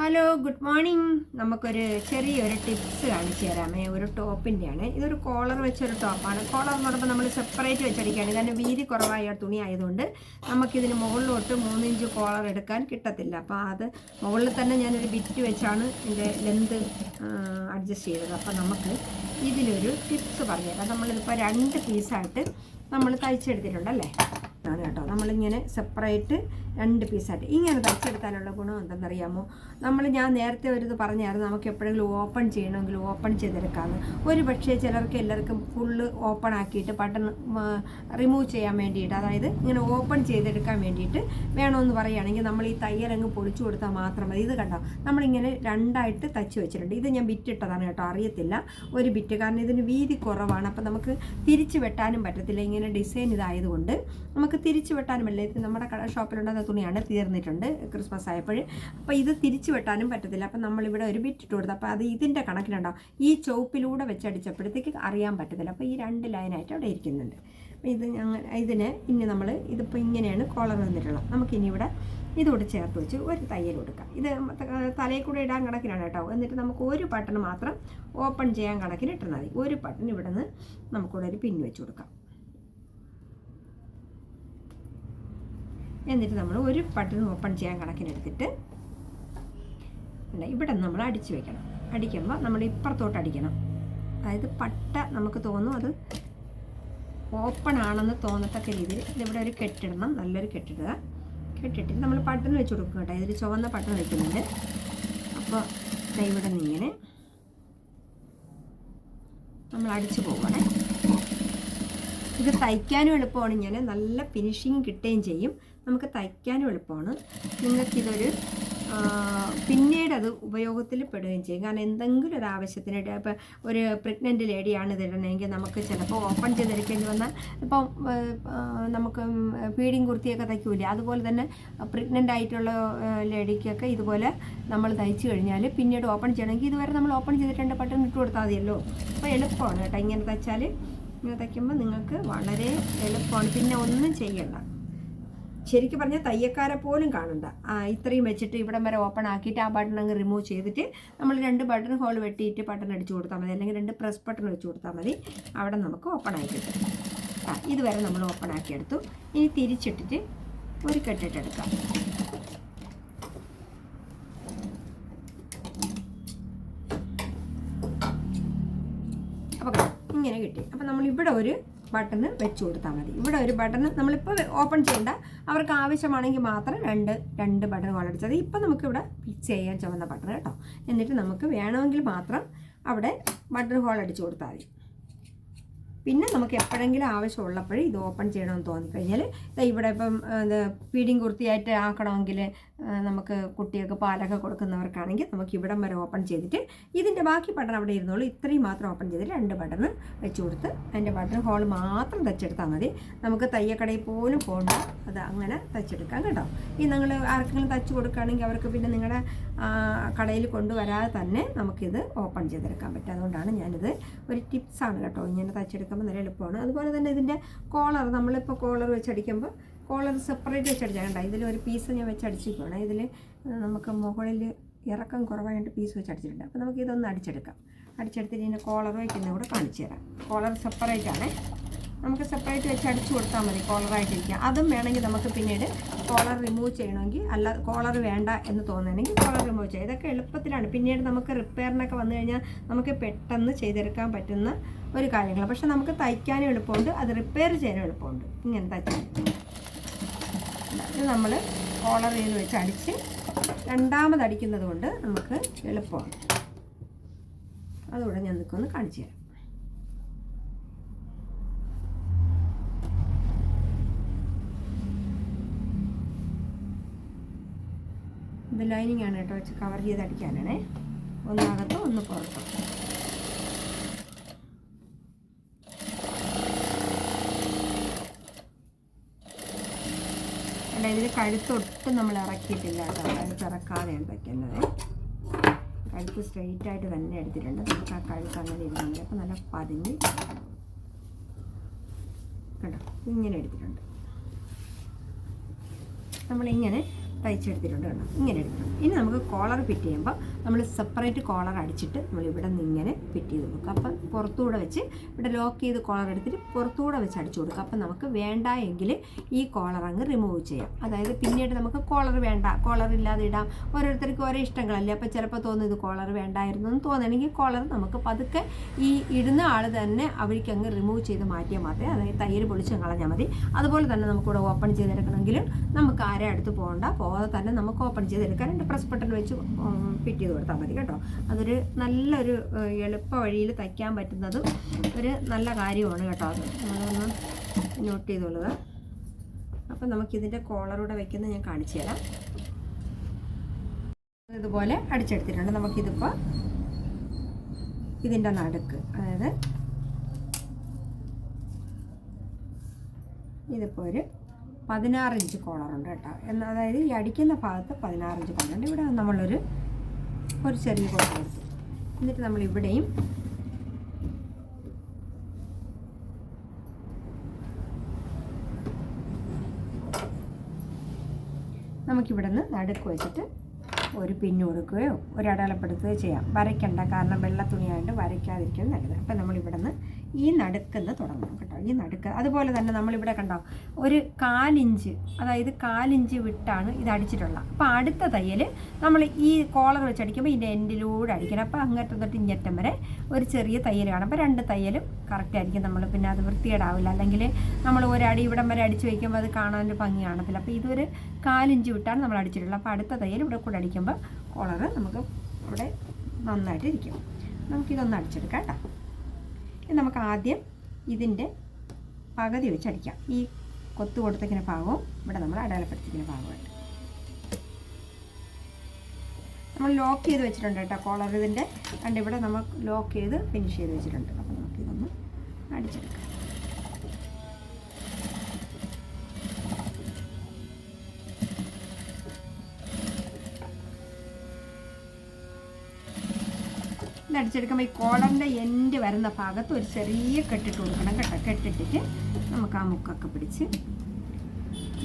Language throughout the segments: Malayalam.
ഹലോ ഗുഡ് മോർണിംഗ് നമുക്കൊരു ചെറിയൊരു ടിപ്സ് കാണിച്ചു തരാമേ. ഒരു ടോപ്പിന്റെയാണ് ഇതൊരു കോളർ വെച്ചൊരു ടോപ്പാണ്. കോളർ എന്ന് പറയുമ്പോൾ നമ്മൾ സെപ്പറേറ്റ് വെച്ചടിക്കുകയാണ്. കാരണം വീതി കുറവായ തുണി ആയതുകൊണ്ട് നമുക്കിതിന് മുകളിലോട്ട് മൂന്നിഞ്ച് കോളർ എടുക്കാൻ കിട്ടത്തില്ല. അപ്പോൾ അത് മുകളിൽ തന്നെ ഞാനൊരു ബിറ്റ് വെച്ചാണ് ഇതിന്റെ ലെന്ത് അഡ്ജസ്റ്റ് ചെയ്തത്. അപ്പോൾ നമുക്ക് ഇതിലൊരു ടിപ്സ് പറഞ്ഞുതരാം. നമ്മളിതിപ്പോൾ രണ്ട് പീസായിട്ട് നമ്മൾ തയ്ച്ചെടുത്തിട്ടുണ്ടല്ലേ? ആണ് കേട്ടോ. നമ്മളിങ്ങനെ സെപ്പറേറ്റ് രണ്ട് പീസായിട്ട് ഇങ്ങനെ തയ്ച്ചെടുത്താലുള്ള ഗുണം എന്തെന്നറിയാമോ? നമ്മൾ ഞാൻ നേരത്തെ ഒരു ഇത് പറഞ്ഞായിരുന്നു നമുക്ക് എപ്പോഴെങ്കിലും ഓപ്പൺ ചെയ്യണമെങ്കിൽ ഓപ്പൺ ചെയ്തെടുക്കാമെന്ന് ഒരു പക്ഷേ ചിലർക്ക് എല്ലാവർക്കും ഫുള്ള് ഓപ്പൺ ആക്കിയിട്ട് ബട്ടൺ റിമൂവ് ചെയ്യാൻ വേണ്ടിയിട്ട് അതായത് ഇങ്ങനെ ഓപ്പൺ ചെയ്തെടുക്കാൻ വേണ്ടിയിട്ട് വേണമെന്ന് പറയുകയാണെങ്കിൽ നമ്മൾ ഈ തയ്യലങ്ങ് പൊളിച്ചു കൊടുത്താൽ മാത്രം മതി. ഇത് കണ്ടോ? നമ്മളിങ്ങനെ രണ്ടായിട്ട് തച്ച് വെച്ചിട്ടുണ്ട്. ഇത് ഞാൻ ബിറ്റിട്ടതാണ് കേട്ടോ. അറിയത്തില്ല. ഒരു ബിറ്റ് കാരണം ഇതിന് വീതി കുറവാണ്. അപ്പോൾ നമുക്ക് തിരിച്ച് വെട്ടാനും പറ്റത്തില്ല. ഇങ്ങനെ ഡിസൈൻ ഇതായതുകൊണ്ട് നമുക്ക് തിരിച്ച് വെട്ടാനും അല്ലേ? ഇത് നമ്മുടെ കട ഷോപ്പിലുണ്ടാകുന്ന തുണിയാണ് തീർന്നിട്ടുണ്ട് ക്രിസ്മസ് ആയപ്പോൾ അപ്പോൾ ഇത് തിരിച്ചു വെട്ടാനും പറ്റത്തില്ല. അപ്പം നമ്മളിവിടെ ഒരു ബിറ്റ് ഇട്ട് കൊടുത്തു അപ്പോൾ അത് ഇതിന്റെ കണക്കിനുണ്ടാവും ഈ ചുവപ്പിലൂടെ വെച്ചടിച്ചപ്പോഴത്തേക്ക് അറിയാൻ പറ്റത്തില്ല. അപ്പോൾ ഈ രണ്ട് ലൈനായിട്ട് അവിടെ ഇരിക്കുന്നുണ്ട്. അപ്പോൾ ഇത് ഞങ്ങൾ ഇതിന് ഇനി നമ്മൾ ഇതിപ്പോൾ ഇങ്ങനെയാണ് കോളർ വന്നിട്ടുള്ളത്. നമുക്കിനി ഇവിടെ ഇതോട് ചേർത്ത് വെച്ച് ഒരു തയ്യൽ കൊടുക്കാം. ഇത് തലയിൽ കൂടെ ഇടാൻ കണക്കിനാണ് കേട്ടോ. എന്നിട്ട് നമുക്ക് ഒരു ബട്ടൺ മാത്രം ഓപ്പൺ ചെയ്യാൻ കണക്കിന് ഇട്ടാൽ മതി. ഒരു ബട്ടൺ ഇവിടെ നിന്ന് നമുക്കിവിടെ ഒരു പിൻ വെച്ച് കൊടുക്കാം. എന്നിട്ട് നമ്മൾ ഒരു ബട്ടൺ ഓപ്പൺ ചെയ്യാൻ കണക്കിനെടുത്തിട്ട് ഇവിടെ നമ്മൾ അടിച്ചു വെക്കണം. അടിക്കുമ്പോൾ നമ്മൾ ഇപ്പുറത്തോട്ട് അടിക്കണം. അതായത് പട്ട നമുക്ക് തോന്നും അത് ഓപ്പൺ ആണെന്ന് തോന്നത്തക്ക രീതിയിൽ ഇതിവിടെ ഒരു കെട്ടിടണം നല്ലൊരു കെട്ടിടുക കെട്ടിട്ട് നമ്മൾ ബട്ടൺ വെച്ച് കൊടുക്കും കേട്ടോ. ഇതിൽ ചുവന്ന ബട്ടൺ വെക്കുന്നുണ്ട്. അപ്പോൾ ഇവിടെ നിന്ന് ഇങ്ങനെ നമ്മൾ അടിച്ചു പോകണേ ഇത് തയ്ക്കാനും എളുപ്പമാണ്. ഇങ്ങനെ നല്ല ഫിനിഷിങ് കിട്ടുകയും ചെയ്യും. നമുക്ക് തയ്ക്കാനും എളുപ്പമാണ്. നിങ്ങൾക്കിതൊരു പിന്നീട് അത് ഉപയോഗത്തിൽ പെടുകയും ചെയ്യും. കാരണം എന്തെങ്കിലും ഒരു ആവശ്യത്തിന് ഇപ്പോൾ ഇപ്പം ഒരു പ്രഗ്നന്റ് ലേഡിയാണ് ഇതിടണമെങ്കിൽ നമുക്ക് ചിലപ്പോൾ ഓപ്പൺ ചെയ്തെടുക്കേണ്ടി വന്നാൽ ഇപ്പോൾ നമുക്ക് ഫീഡിങ് കുർത്തിയൊക്കെ തയ്ക്കൂലേ. അതുപോലെ തന്നെ പ്രഗ്നന്റ് ആയിട്ടുള്ള ലേഡിക്കൊക്കെ ഇതുപോലെ നമ്മൾ തയ്ച്ചു കഴിഞ്ഞാൽ പിന്നീട് ഓപ്പൺ ചെയ്യണമെങ്കിൽ ഇതുവരെ നമ്മൾ ഓപ്പൺ ചെയ്തിട്ടുണ്ട് ബട്ടൺ ഇട്ട് കൊടുത്താൽ മതിയല്ലോ. അപ്പോൾ എളുപ്പമാണ് കേട്ടോ. ഇങ്ങനെ തയ്ച്ചാൽ ഇങ്ങനെ തയ്ക്കുമ്പോൾ നിങ്ങൾക്ക് വളരെ എളുപ്പമാണ്. പിന്നെ ഒന്നും ചെയ്യണ്ട. ശരിക്കും പറഞ്ഞാൽ തയ്യക്കാരെ പോലും കാണണ്ട. ആ ഇത്രയും വെച്ചിട്ട് ഇവിടം വരെ ഓപ്പൺ ആക്കിയിട്ട് ആ ബട്ടൺ അങ്ങ് റിമൂവ് ചെയ്തിട്ട് നമ്മൾ രണ്ട് ബട്ടൺ ഹോൾ വെട്ടിയിട്ട് ബട്ടൺ അടിച്ചു കൊടുത്താൽ മതി. അല്ലെങ്കിൽ രണ്ട് പ്രസ് ബട്ടൺ വെച്ച് കൊടുത്താൽ മതി. അവിടെ നമുക്ക് ഓപ്പൺ ആക്കി കിട്ടും. ആ ഇതുവരെ നമ്മൾ ഓപ്പൺ ആക്കിയെടുത്തു. ഇനി തിരിച്ചിട്ടിട്ട് ഒരു കെട്ടിട്ടെടുക്കാം അപ്പോൾ ഇങ്ങനെ കിട്ടി. അപ്പോൾ നമ്മൾ ഇവിടെ ഒരു ബട്ടണ് വെച്ച് കൊടുത്താൽ മതി. ഇവിടെ ഒരു ബട്ടൺ നമ്മളിപ്പോൾ ഓപ്പൺ ചെയ്യേണ്ട. അവർക്ക് ആവശ്യമാണെങ്കിൽ മാത്രം രണ്ട് രണ്ട് ബട്ടൺ കോളടിച്ചത് ഇപ്പം നമുക്കിവിടെ ഫിക്സ് ചെയ്യാൻ ചുവന്ന ബട്ടൺ കേട്ടോ. എന്നിട്ട് നമുക്ക് വേണമെങ്കിൽ മാത്രം അവിടെ ബട്ടൺ ഹോൾ അടിച്ചു കൊടുത്താൽ മതി. പിന്നെ നമുക്ക് എപ്പോഴെങ്കിലും ആവശ്യമുള്ളപ്പോഴേ ഇത് ഓപ്പൺ ചെയ്യണമെന്ന് തോന്നിക്കഴിഞ്ഞാൽ ഇവിടെ ഇപ്പം ഫീഡിങ് കുർത്തിയായിട്ട് ആക്കണമെങ്കിൽ നമുക്ക് കുട്ടികൾക്ക് പാലൊക്കെ കൊടുക്കുന്നവർക്കാണെങ്കിൽ നമുക്ക് ഇവിടം വരെ ഓപ്പൺ ചെയ്തിട്ട് ഇതിന്റെ ബാക്കി ബട്ടൺ അവിടെ ഇരുന്നോളൂ. ഇത്രയും മാത്രം ഓപ്പൺ ചെയ്തിട്ട് രണ്ട് ബട്ടൺ വെച്ച് കൊടുത്ത് അതിന്റെ ബട്ടൺ ഹോൾ മാത്രം തച്ചെടുത്താൽ മതി. നമുക്ക് തയ്യക്കടയിൽ പോലും പോകണ്ട അത് അങ്ങനെ തച്ചെടുക്കാം കേട്ടോ. ഈ നിങ്ങൾ ആർക്കെങ്കിലും തച്ച് കൊടുക്കുകയാണെങ്കിൽ അവർക്ക് പിന്നെ നിങ്ങളുടെ കടയിൽ കൊണ്ടുവരാതെ തന്നെ നമുക്കിത് ഓപ്പൺ ചെയ്തെടുക്കാൻ പറ്റും. അതുകൊണ്ടാണ് ഞാനിത് ഒരു ടിപ്സാണ് കേട്ടോ ഇങ്ങനെ തച്ചെടുക്കുമ്പോൾ നല്ല എളുപ്പമാണ്. അതുപോലെ തന്നെ ഇതിന്റെ കോളർ നമ്മളിപ്പോൾ കോളർ വെച്ചടിക്കുമ്പോൾ കോളർ സെപ്പറേറ്റ് വെച്ചടിച്ചാൽ കണ്ട ഇതിൽ ഒരു പീസ് ഞാൻ വെച്ചടിച്ചിരിക്കുകയാണ് ഇതിൽ നമുക്ക് മുകളിൽ ഇറക്കം കുറവായിട്ട് പീസ് വെച്ച് അടിച്ചിട്ടുണ്ട് അപ്പോൾ നമുക്ക് ഇതൊന്ന് അടിച്ചെടുക്കാം. അടിച്ചെടുത്തിട്ട് ഇതിന്റെ കോളർ വയ്ക്കുന്ന കൂടെ കാണിച്ചു തരാം. കോളർ സെപ്പറേറ്റ് ആണ്. നമുക്ക് സെപ്പറേറ്റ് വെച്ച് അടിച്ചു കൊടുത്താൽ മതി കോളറായിട്ടിരിക്കുക അതും വേണമെങ്കിൽ നമുക്ക് പിന്നീട് കോളർ റിമൂവ് ചെയ്യണമെങ്കിൽ അല്ല കോളർ വേണ്ട എന്ന് തോന്നുകയാണെങ്കിൽ കോളർ റിമൂവ് ചെയ്യാം. ഇതൊക്കെ എളുപ്പത്തിലാണ്. പിന്നീട് നമുക്ക് റിപ്പയറിനൊക്കെ വന്നു കഴിഞ്ഞാൽ നമുക്ക് പെട്ടെന്ന് ചെയ്തെടുക്കാൻ പറ്റുന്ന ഒരു കാര്യങ്ങൾ പക്ഷെ നമുക്ക് തയ്ക്കാനും എളുപ്പമുണ്ട് അത് റിപ്പയർ ചെയ്യാനും എളുപ്പമുണ്ട്. ഇങ്ങനെ തയ്ക്കാൻ ഇത് നമ്മൾ കോളർ ചെയ്ത് വെച്ച് അടിച്ച് രണ്ടാമത് അടിക്കുന്നത് കൊണ്ട് നമുക്ക് എളുപ്പമാണ്. അതുകൂടെ ഞാൻ നിൽക്കൊന്ന് കാണിച്ചു തരാം. ഇത് ലൈനിങ് ആണ് കേട്ടോ വെച്ച് കവർ ചെയ്ത് അടിക്കാനാണേ. ഒന്നകത്തും ഒന്ന് പുറത്തും. അല്ല ഇതിൽ കഴുത്തൊട്ടും നമ്മൾ ഇറക്കിയിട്ടില്ല കേട്ടോ കഴുത്ത് ഇറക്കാതെയാണ് തയ്ക്കുന്നത് കഴുത്ത് സ്ട്രെയിറ്റ് ആയിട്ട് തന്നെ എടുത്തിട്ടുണ്ട്. നമുക്ക് ആ കഴുത്ത് അങ്ങനെ ഇരുന്നില്ല അപ്പോൾ നല്ല പതിഞ്ഞ് കേട്ടോ ഇങ്ങനെ എടുത്തിട്ടുണ്ട്. നമ്മളിങ്ങനെ തയ്ച്ചെടുത്തിട്ടുണ്ട് കേട്ടോ. ഇങ്ങനെ എടുക്കണം. ഇനി നമുക്ക് കോളർ ഫിറ്റ് ചെയ്യുമ്പോൾ നമ്മൾ സെപ്പറേറ്റ് കോളർ അടിച്ചിട്ട് നമ്മൾ ഇവിടെ നിന്ന് ഇങ്ങനെ ഫിറ്റ് ചെയ്ത് കൊടുക്കുക അപ്പം പുറത്തുകൂടെ വെച്ച് ഇവിടെ ലോക്ക് ചെയ്ത് കോളർ എടുത്തിട്ട് പുറത്തുകൂടെ വെച്ച് അടിച്ചു കൊടുക്കുക അപ്പം നമുക്ക് വേണ്ട എങ്കിൽ ഈ കോളർ അങ്ങ് റിമൂവ് ചെയ്യാം. അതായത് പിന്നീട് നമുക്ക് കോളർ വേണ്ട. കോളർ ഇല്ലാതെ ഇടാം. ഓരോരുത്തർക്കും ഓരോ ഇഷ്ടങ്ങളല്ലേ. അപ്പോൾ ചിലപ്പോൾ തോന്നും ഇത് കോളർ വേണ്ടായിരുന്നു എന്ന് തോന്നണമെങ്കിൽ കോളർ നമുക്ക് പതുക്കെ ഈ ഇടുന്ന ആൾ തന്നെ അവർക്ക് അങ്ങ് റിമൂവ് ചെയ്ത് മാറ്റിയാൽ മാത്രമേ അതായത് തയ്യൽ പൊളിച്ച് കളഞ്ഞാൽ മതി. അതുപോലെ തന്നെ നമുക്കിവിടെ ഓപ്പൺ ചെയ്തെടുക്കണമെങ്കിൽ നമുക്ക് ആരെ അടുത്ത് പോകണ്ട. പോകാതെ തന്നെ നമുക്ക് ഓപ്പൺ ചെയ്തെടുക്കാൻ രണ്ട് പ്രസ് ബട്ടൺ വെച്ച് ഫിറ്റ് ചെയ്ത് കൊടുത്താൽ മതി കേട്ടോ. അതൊരു നല്ലൊരു എളുപ്പ വഴിയിൽ തയ്ക്കാൻ പറ്റുന്നത് ഒരു നല്ല കാര്യമാണ് കേട്ടോ അത്. നമ്മളൊന്ന് നോട്ട് ചെയ്തോളുക അപ്പം നമുക്കിതിന്റെ കോളറൂടെ വെക്കുന്നത് ഞാൻ കാണിച്ചു തരാം. ഇതുപോലെ അടിച്ചെടുത്തിട്ടുണ്ട്. നമുക്കിതിപ്പോൾ ഇതിന്റെ നടുക്ക് അതായത് ഇതിപ്പോൾ ഒരു പതിനാറ് ഇഞ്ച് കോളറുണ്ട് കേട്ടോ. എന്ന അതായത് ഈ അടിക്കുന്ന ഭാഗത്ത് പതിനാറ് ഇഞ്ച് കോളറുണ്ട് ഇവിടെ നമ്മളൊരു ഒരു ചെറിയ കോളർ കൊടുത്തു എന്നിട്ട് നമ്മൾ ഇവിടെയും നമുക്കിവിടെ നിന്ന് നടുക്ക് വെച്ചിട്ട് ഒരു പിന്നു കൊടുക്കുകയോ ഒരു അടയാളപ്പെടുത്തുകയോ ചെയ്യാം. വരയ്ക്കണ്ട കാരണം വെള്ള തുണിയായതുകൊണ്ട് വരയ്ക്കാതിരിക്കുന്നത് നല്ലത്. അപ്പം നമ്മളിവിടെ നിന്ന് ഈ നടുക്കുന്ന് തുടങ്ങണം കേട്ടോ. ഈ നടുക്ക്. അതുപോലെ തന്നെ നമ്മളിവിടെ കണ്ടോ ഒരു കാലിഞ്ച് അതായത് കാലിഞ്ച് വിട്ടാണ് ഇത് അടിച്ചിട്ടുള്ളത്. അപ്പോൾ അടുത്ത തയ്യൽ നമ്മൾ ഈ കോളർ വെച്ച് അടിക്കുമ്പോൾ ഇതിന്റെ എൻഡിലൂടെ അടിക്കണം. അപ്പോൾ അങ്ങറ്റം തൊട്ട് ഇഞ്ഞറ്റം വരെ ഒരു ചെറിയ തയ്യൽ കാണും. അപ്പോൾ രണ്ട് തയ്യലും കറക്റ്റ് ആയിരിക്കും. നമ്മൾ പിന്നെ അത് വൃത്തികേടാവില്ല. അല്ലെങ്കിൽ നമ്മൾ ഒരടി ഇവിടം വരെ അടിച്ച് വയ്ക്കുമ്പോൾ അത് കാണാനൊരു ഭംഗി കാണത്തില്ല. അപ്പോൾ ഇതൊരു കാലിഞ്ച് വിട്ടാണ് നമ്മൾ അടിച്ചിട്ടുള്ളത്. അപ്പോൾ അടുത്ത തയ്യൽ ഇവിടെ കൂടെ അടിക്കുമ്പോൾ കോളർ നമുക്ക് ഇവിടെ നന്നായിട്ട് ഇരിക്കും നമുക്കിതൊന്ന് അടിച്ചെടുക്കാം കേട്ടോ. നമുക്ക് ആദ്യം ഇതിന്റെ പകുതി വെച്ച് അടിക്കാം. ഈ കൊത്തു കൊടുത്തക്കിന് ഭാഗവും ഇവിടെ നമ്മൾ അടയാളപ്പെടുത്തിക്കുന്ന ഭാഗമായിട്ട് നമ്മൾ ലോക്ക് ചെയ്ത് വെച്ചിട്ടുണ്ട് കേട്ടോ കോളർ ഇതിന്റെ കണ്ട് ഇവിടെ നമ്മൾ ലോക്ക് ചെയ്ത് ഫിനിഷ് ചെയ്ത് വെച്ചിട്ടുണ്ട്. അപ്പോൾ നമുക്കിതൊന്ന് അടിച്ചെടുക്കാം. ഇത് അടിച്ചെടുക്കുമ്പോൾ ഈ കോളറിന്റെ എൻഡ് വരുന്ന ഭാഗത്ത് ഒരു ചെറിയ കെട്ടിട്ട് കൊടുക്കണം കേട്ടോ. കെട്ടിട്ടിട്ട് നമുക്ക് ആ മുക്കൊക്കെ പിടിച്ച്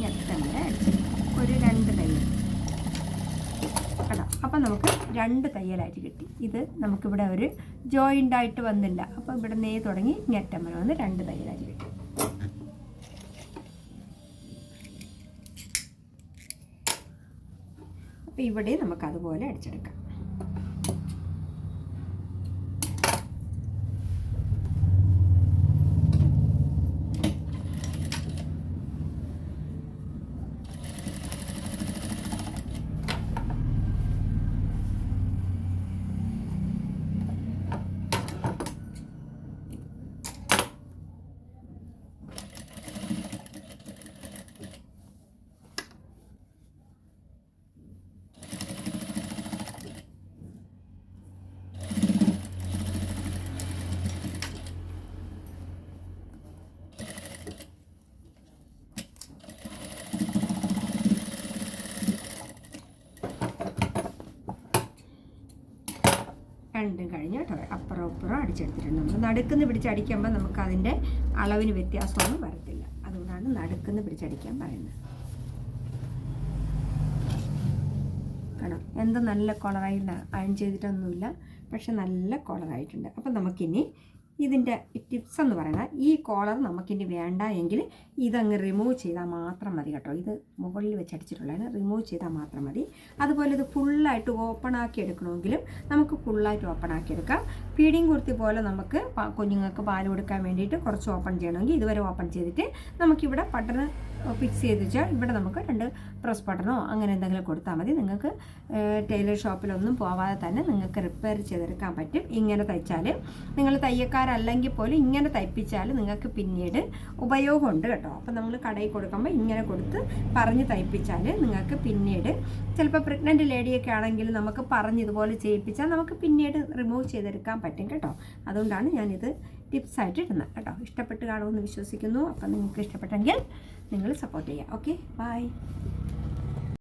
ഞെട്ടങ്ങനെ അടിച്ചെടുക്കാം. ഒരു രണ്ട് തയ്യൽ. കേട്ടോ അപ്പം നമുക്ക് രണ്ട് തയ്യലായിട്ട് കിട്ടി. ഇത് നമുക്കിവിടെ ഒരു ജോയിന്റ് ആയിട്ട് വന്നില്ല. അപ്പോൾ ഇവിടെ നേ തുടങ്ങി ഞെട്ടം വരെ വന്ന് രണ്ട് തയ്യലായിട്ട് കിട്ടി. അപ്പോൾ ഇവിടെ നമുക്ക് അതുപോലെ അടിച്ചെടുക്കാം. രണ്ടും കഴിഞ്ഞ് കേട്ടോ അപ്പുറം അപ്പുറം അടിച്ചെടുത്തിട്ടുണ്ട്. നമ്മൾ നടുക്കുന്ന് പിടിച്ചടിക്കുമ്പോൾ നമുക്ക് അതിന്റെ അളവിന് വ്യത്യാസമൊന്നും വരത്തില്ല. അതുകൊണ്ടാണ് നടുക്കുന്ന് പിടിച്ചടിക്കാൻ പറയുന്നത്. കാണാം എന്ത് നല്ല കളറായില്ല അയൺ ചെയ്തിട്ടൊന്നുമില്ല പക്ഷെ നല്ല കളറായിട്ടുണ്ട് അപ്പം നമുക്കിനി ഇതിന്റെ ടിപ്സ് എന്ന് പറയുന്നത് ഈ കോളർ നമുക്കിനി വേണ്ട എങ്കിൽ ഇതങ്ങ് റിമൂവ് ചെയ്താൽ മാത്രം മതി കേട്ടോ. ഇത് മുകളിൽ വെച്ച് അടിച്ചിട്ടുള്ളതിന് റിമൂവ് ചെയ്താൽ മാത്രം മതി. അതുപോലെ ഇത് ഫുള്ളായിട്ട് ഓപ്പൺ ആക്കി എടുക്കണമെങ്കിലും നമുക്ക് ഫുള്ളായിട്ട് ഓപ്പൺ ആക്കി എടുക്കാം. ഫീഡിങ് കുർത്തി പോലെ നമുക്ക് കുഞ്ഞുങ്ങൾക്ക് പാൽ കൊടുക്കാൻ വേണ്ടിയിട്ട് കുറച്ച് ഓപ്പൺ ചെയ്യണമെങ്കിൽ ഇതുവരെ ഓപ്പൺ ചെയ്തിട്ട് നമുക്കിവിടെ ബട്ടൺ ഫിക്സ് ചെയ്ത് വെച്ചാൽ ഇവിടെ നമുക്ക് രണ്ട് പ്രസ് ബട്ടണോ അങ്ങനെ എന്തെങ്കിലും കൊടുത്താൽ മതി. നിങ്ങൾക്ക് ടൈലർ ഷോപ്പിലൊന്നും പോവാതെ തന്നെ നിങ്ങൾക്ക് റിപ്പയർ ചെയ്തെടുക്കാൻ പറ്റും. ഇങ്ങനെ തയ്ച്ചാൽ നിങ്ങൾ തയ്യക്കാരല്ലെങ്കിൽ പോലും ഇങ്ങനെ തയ്പ്പിച്ചാൽ നിങ്ങൾക്ക് പിന്നീട് ഉപയോഗമുണ്ട് കേട്ടോ. അപ്പം നമ്മൾ കടയിൽ കൊടുക്കുമ്പോൾ ഇങ്ങനെ കൊടുത്ത് പറഞ്ഞ് തയ്പ്പിച്ചാൽ നിങ്ങൾക്ക് പിന്നീട് ചിലപ്പോൾ പ്രഗ്നന്റ് ലേഡിയൊക്കെ ആണെങ്കിൽ നമുക്ക് പറഞ്ഞ് ഇതുപോലെ ചെയ്യിപ്പിച്ചാൽ നമുക്ക് പിന്നീട് റിമൂവ് ചെയ്തെടുക്കാൻ പറ്റും കേട്ടോ. അതുകൊണ്ടാണ് ഞാനിത് ടിപ്സായിട്ട് ഇടുന്നത് കേട്ടോ. ഇഷ്ടപ്പെട്ട് കാണുമെന്ന് വിശ്വസിക്കുന്നു. അപ്പം നിങ്ങൾക്ക് ഇഷ്ടപ്പെട്ടെങ്കിൽ നിങ്ങൾ സപ്പോർട്ട് ചെയ്യുക. Okay bye